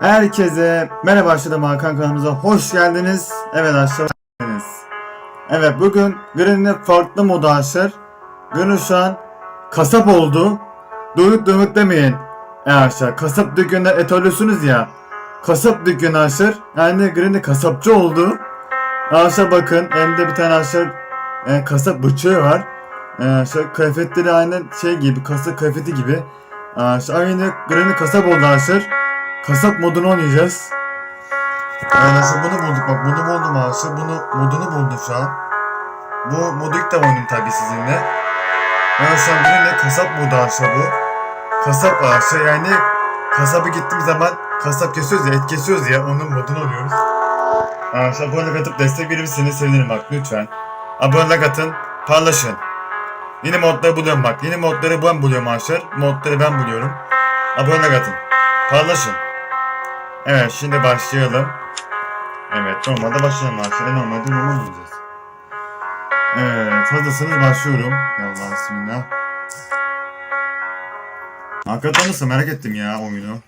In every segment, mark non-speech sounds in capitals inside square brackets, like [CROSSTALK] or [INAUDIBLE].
Herkese merhaba başladım Hakan kanalımıza hoş geldiniz. Evet arkadaşlar. Evet bugün Green'de farklı modu açır. Green şu an kasap oldu. Duyduk duyduk demeyin. E arkadaşlar kasap dükkanında et alıyorsunuz ya. Kasap dükkanı açır. Yani Green'de kasapçı oldu. Arkadaşlar bakın elimde bir tane arkadaşlar e, kasap bıçağı var. E, arkadaşlar kıyafetleri aynen şey gibi kasap kıyafeti gibi. Arkadaşlar aynı Green'de kasap oldu arkadaşlar. Kasap modunu oynayacağız. Yani nasıl bunu bulduk bak bunu buldum arkadaşlar. Bunu modunu buldum şu an. Bu modu ilk defa oynadım tabii sizinle. Yani şu an birine kasap modu arkadaşlar bu. Kasap arkadaşlar yani kasaba gittiğim zaman kasap kesiyoruz ya et kesiyoruz ya onun modunu alıyoruz. Arkadaşlar abone atıp destek verir misiniz sevinirim bak lütfen. Abone atın paylaşın. Yeni modları buluyorum bak. Yeni modları ben buluyorum arkadaşlar. Modları ben buluyorum. Abone atın. Paylaşın. Evet şimdi başlayalım. Evet normalde başlayalım arkadaşlar. Normalde normal olacağız. Evet hazırsanız başlıyorum. Ya Allah bismillah. Hakikaten nasıl merak ettim ya oyunu.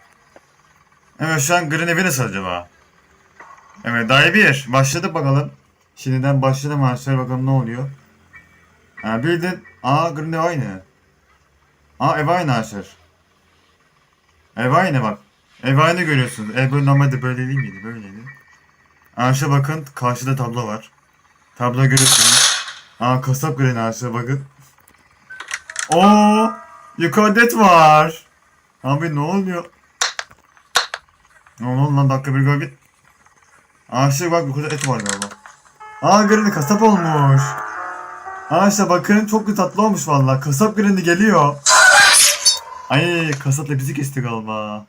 Evet şu an Green evi nasıl acaba? Evet daha bir. Başladık bakalım. Şimdiden başladım arkadaşlar bakalım ne oluyor. Ha bildin. Aa Green ev aynı. Aa ev aynı arkadaşlar. Ev aynı bak. Ev aynı görüyorsunuz. Ev böyle normalde böyle değil miydi? Böyleydi. Aşağı bakın. Karşıda tablo var. Tablo görüyorsunuz. Aa kasap görün aşağı bakın. Oo, yukarıda et var. Abi ne oluyor? Ne oluyor lan dakika bir gol git. Aşağı bak yukarıda et var galiba. Aa görün kasap olmuş. Aşağı bakın çok tatlı olmuş vallahi. Kasap göründü geliyor. Ay kasapla bizi kesti galiba.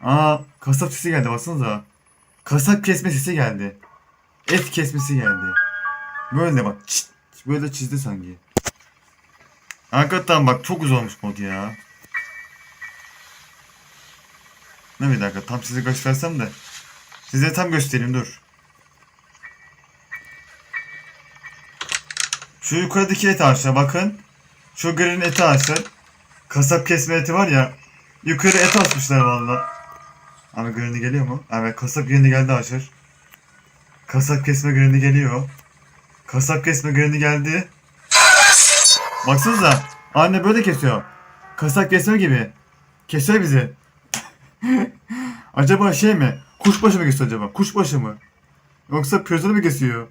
Aa kasap sesi geldi baksanıza. Kasap kesme sesi geldi. Et kesmesi geldi. Böyle bak çıt, böyle çizdi sanki. Hakikaten bak çok güzel olmuş mod ya. Ne bir dakika tam size göstersem de. Size tam göstereyim dur. Şu yukarıdaki et aşağı bakın. Şu green eti aşağı. Kasap kesme eti var ya. Yukarı et asmışlar valla. Abi green'i geliyor mu? Evet kasap green'i geldi aşır. Kasap kesme green'i geliyor. Kasap kesme green'i geldi. Baksanıza. Anne böyle kesiyor. Kasap kesme gibi. Kesiyor bizi. acaba şey mi? Kuşbaşı mı kesiyor acaba? Kuşbaşı mı? Yoksa pözünü mü kesiyor?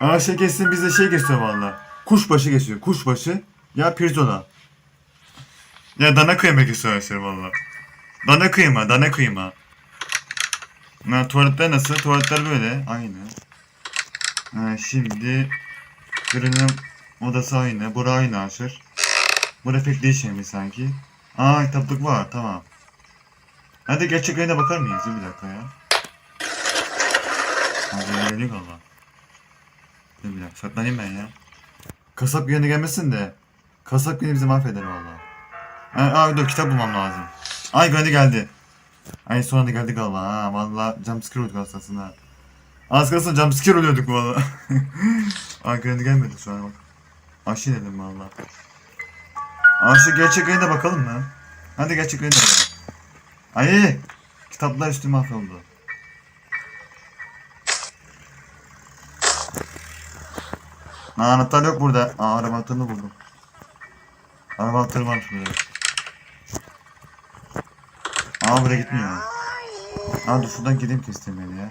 Aa şey kessin bize şey kesiyor valla. Kuşbaşı kesiyor. Kuşbaşı ya pirzola. Ya dana kıyma kesiyor arkadaşlar valla. Dana kıyma, dana kıyma. Ha, tuvaletler nasıl? Tuvaletler böyle. Aynı. Ha, şimdi Green'in odası aynı. Bura aynı arkadaşlar. Bura pek değişmemiş sanki. Aa kitaplık var. Tamam. Hadi gerçek rengine bakar mıyız? Bir dakika ya. Hadi geliyor galiba. Dur bir dakika. Saklanayım ben ya. Kasap yönü gelmesin de. Kasap yönü bizi mahveder valla. Aa, dur kitap bulmam lazım. Ay geldi geldi. Ay sonra da geldi galiba ha. Valla jumpscare olduk aslında. Az kalsın jumpscare oluyorduk valla. [LAUGHS] Ay geldi gelmedi şu an bak. Aşı dedim valla. Aa şu gerçek yayına bakalım mı? Hadi gerçek yayına bakalım. Ay kitaplar üstüme mahvoldu. Aa, anahtar yok burada. Aa araba anahtarını buldum. Araba anahtarı varmış. Aa buraya gitmiyor. Aa dur şuradan gideyim kestirmeli ya.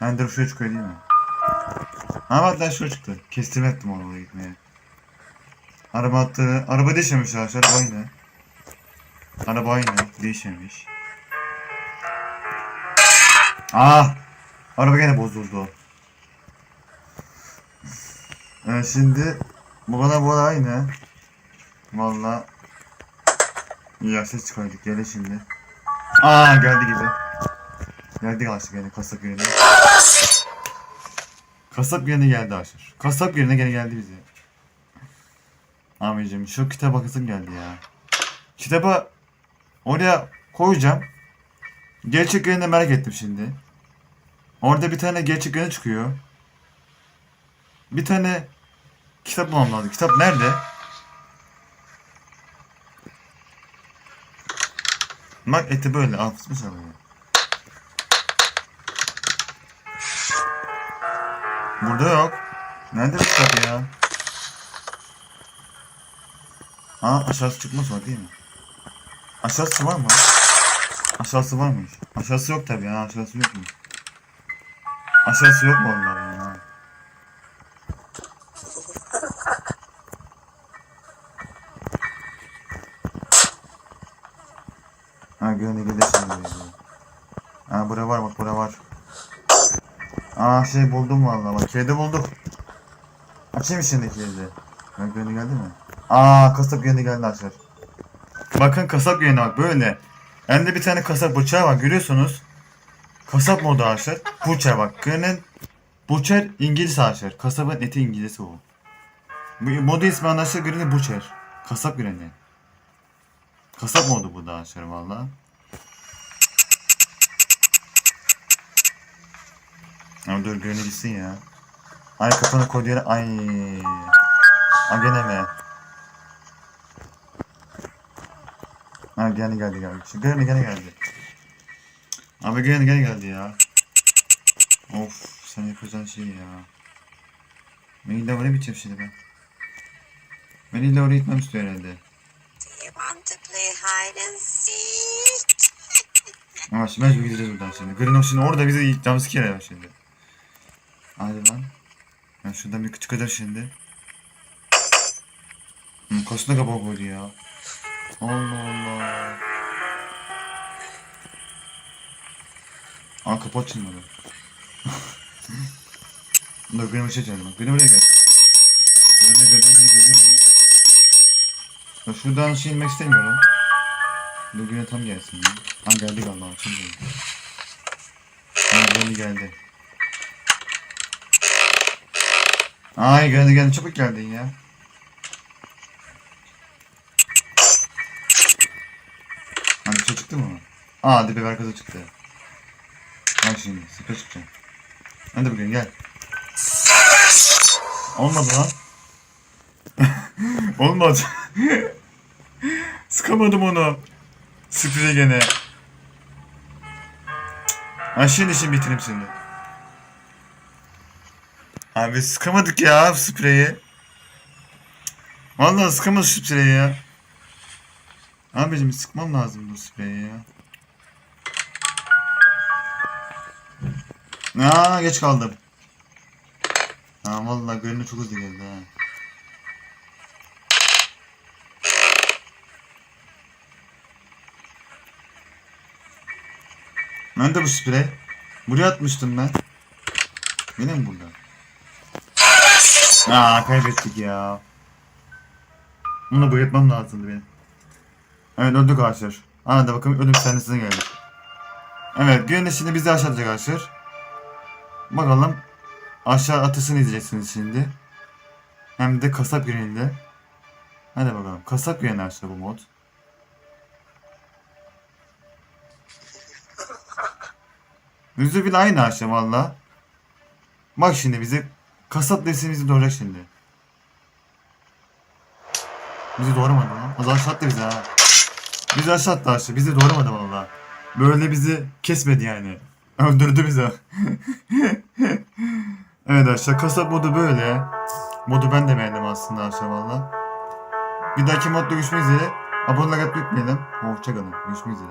Ben de şuraya çıkıyor değil mi? Ha bak lan şuraya çıktı. Kestirme ettim oraya gitmeye. Araba attı. Araba değişmemiş arkadaşlar. Araba aynı. Araba aynı. Değişmemiş. Aa! Araba gene bozuldu. Ee, şimdi bu bana bu aynı. Valla. İyi ses çıkardık. Gel şimdi. Aa geldi gibi. Geldi aşağı gene kasap yerine. Kasap yerine geldi aşağı. Kasap yerine gene geldi bize. Amicim şu kitap bakasım geldi ya. Kitaba oraya koyacağım. Gerçek yerine merak ettim şimdi. Orada bir tane gerçek yerine çıkıyor. Bir tane kitap bulmam lazım. Kitap nerede? Bak eti böyle al fısmış alıyor. Burada yok. Nerede bu kitap ya? Aa aşağısı çıkmaz var değil mi? Aşağısı var mı? Aşağısı varmış. Aşağısı yok tabii ya aşağısı yok mu? Aşağısı yok mu onların ya? Ha gönlü gelir şimdi. böyle. Ha bura var bak bura var. Aa şey buldum vallahi bak kedi bulduk. Açayım şimdi kilidi. Bak gönlü geldi mi? Aa kasap gönlü geldi arkadaşlar. Bakın kasap gönlü bak böyle. Bende bir tane kasap bıçağı var görüyorsunuz. Kasap modu arkadaşlar. Bıçağı bak. Gönlün Butcher İngiliz arkadaşlar. Kasabın eti İngiliz'i bu. Bu modu ismi arkadaşlar Granny Butcher. Kasap Granny. Kasap modu bu da arkadaşlar valla. Ama dur gitsin ya. Ay kafanı koydu yere. Ay. Ay gene mi? Ha gene geldi geldi. Şu Granny gene geldi. Abi gene gene geldi ya. Of sen yapacağın şey ya. Beni de oraya biteceğim şimdi ben. Beni de oraya gitmem istiyor herhalde. Ama şimdi mecbur gideceğiz buradan şimdi. Green şimdi orada bize jumpscare var şimdi. Hadi lan. Ben şuradan bir çıkacağım şimdi. Hı, kasına kapağı koydu ya. Allah Allah. Aa kapı açılmadı. [LAUGHS] Dur ışığı çaldı bak. Green buraya gel. Green'e göre ne geliyor mu? Ya şuradan şey inmek istemiyorum. Dur tam gelsin ya. Ha geldi galiba şimdi. Ha Green geldi. Ay geldi geldi çabuk geldin ya. Hani bir çıktı mı? Aa hadi biber kızı çıktı. Bak şimdi sıkı çıkacak. Hadi bugün gel. Olmadı lan. [LAUGHS] Olmadı. [LAUGHS] Sıkamadım onu. Sprey gene. Ha şimdi şimdi bitireyim şimdi. Abi sıkamadık ya spreyi. Vallahi sıkamadık spreyi ya. Abicim sıkmam lazım bu spreyi ya. Aa geç kaldım. Ha vallahi görünü çok hızlı geldi ha. Nerede bu sprey? Buraya atmıştım ben. Yine mi burada? Aa kaybettik ya. Bunu boyatmam lazımdı benim. Evet öldük arkadaşlar. Anladı bakın ölüm sahnesine geldik. Evet güneş şimdi bizi aşağı atacak arkadaşlar. Bakalım aşağı atışını izleyeceksiniz şimdi. Hem de kasap gününde. Hadi bakalım. Kasap günü arkadaşlar bu mod. Yüzü bile aynı arkadaşlar valla. Bak şimdi bizi kasap desin bizi doğuracak şimdi. Bizi doğramadı lan. Zaman aşağı attı bizi ha. Bizi aşağı attı aşağı. Bizi doğramadı valla. Böyle bizi kesmedi yani. Öldürdü bizi. [LAUGHS] evet arkadaşlar kasap modu böyle. Modu ben de beğendim aslında arkadaşlar valla. Bir dahaki modda görüşmek üzere. Abone olmayı unutmayalım. Hoşçakalın. Görüşmek üzere.